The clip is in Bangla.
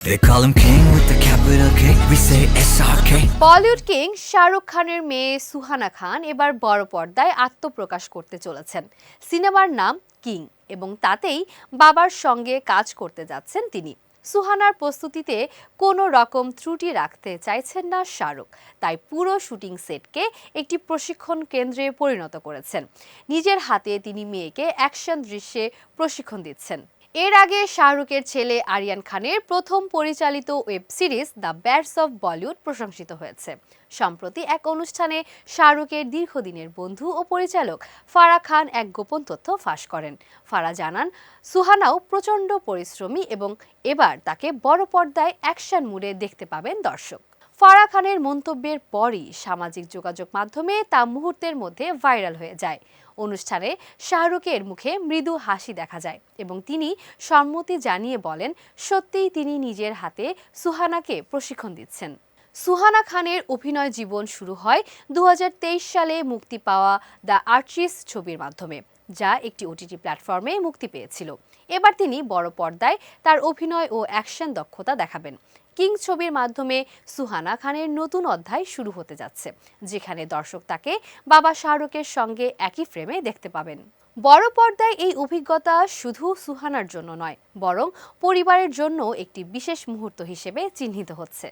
They call him king with the capital K. We say SRK. Bollywood king Shahrukh খানের মেয়ে সুহানা খান এবার বড় পর্দায় আত্মপ্রকাশ করতে চলেছেন। সিনেমার নাম কিং এবং তাতেই বাবার সঙ্গে কাজ করতে যাচ্ছেন তিনি। সুহানার প্রস্তুতিতে কোনো রকম ত্রুটি রাখতে চাইছেন না শাহরুখ তাই পুরো শুটিং সেটকে একটি প্রশিক্ষণ কেন্দ্রে পরিণত করেছেন। নিজের হাতে তিনি মেয়েকে অ্যাকশন দৃশ্যে প্রশিক্ষণ দিচ্ছেন। এর আগে শাহরুখের ছেলে আরিয়ান খানের প্রথম পরিচালিত web series the bads of Bollywood প্রশংসিত হয়েছে। সম্প্রতি এক অনুষ্ঠানে শাহরুখের দীর্ঘদিনের বন্ধু ও পরিচালক ফারা খান এক গোপন তথ্য ফাঁস করেন। ফারা জানান, সুহানাও প্রচণ্ড পরিশ্রমী এবং এবার তাকে বড় পর্দায় অ্যাকশন মুডে দেখতে পাবেন দর্শক। ফারা খানের মন্তব্যের পরই সামাজিক যোগাযোগ মাধ্যমে তা মুহূর্তের মধ্যে ভাইরাল হয়ে যায়। অনুষ্ঠানে শাহরুখের মুখে মৃদু হাসি দেখা যায় এবং তিনি সম্মতি জানিয়ে বলেন, সত্যিই তিনি নিজের হাতে সুহানাকে প্রশিক্ষণ দিচ্ছেন। সুহানা খানের অভিনয় জীবন শুরু হয় দু হাজার তেইশ সালে মুক্তি পাওয়া দ্য আর্চিস ছবির মাধ্যমে। যা একটি ওটিটি প্ল্যাটফর্মে মুক্তি পেয়েছিল। এবার তিনি বড় পর্দায় তার অভিনয় ও অ্যাকশন দক্ষতা দেখাবেন। কিং ছবির মাধ্যমে সুহানা খানের নতুন অধ্যায় শুরু হতে যাচ্ছে, যেখানে দর্শক তাকে বাবা শাহরুখের সঙ্গে একই ফ্রেমে দেখতে পাবেন। বড় পর্দায় এই অভিজ্ঞতা শুধু সুহানার জন্য নয়, বরং পরিবারের জন্য একটি বিশেষ মুহূর্ত হিসেবে চিহ্নিত হচ্ছে।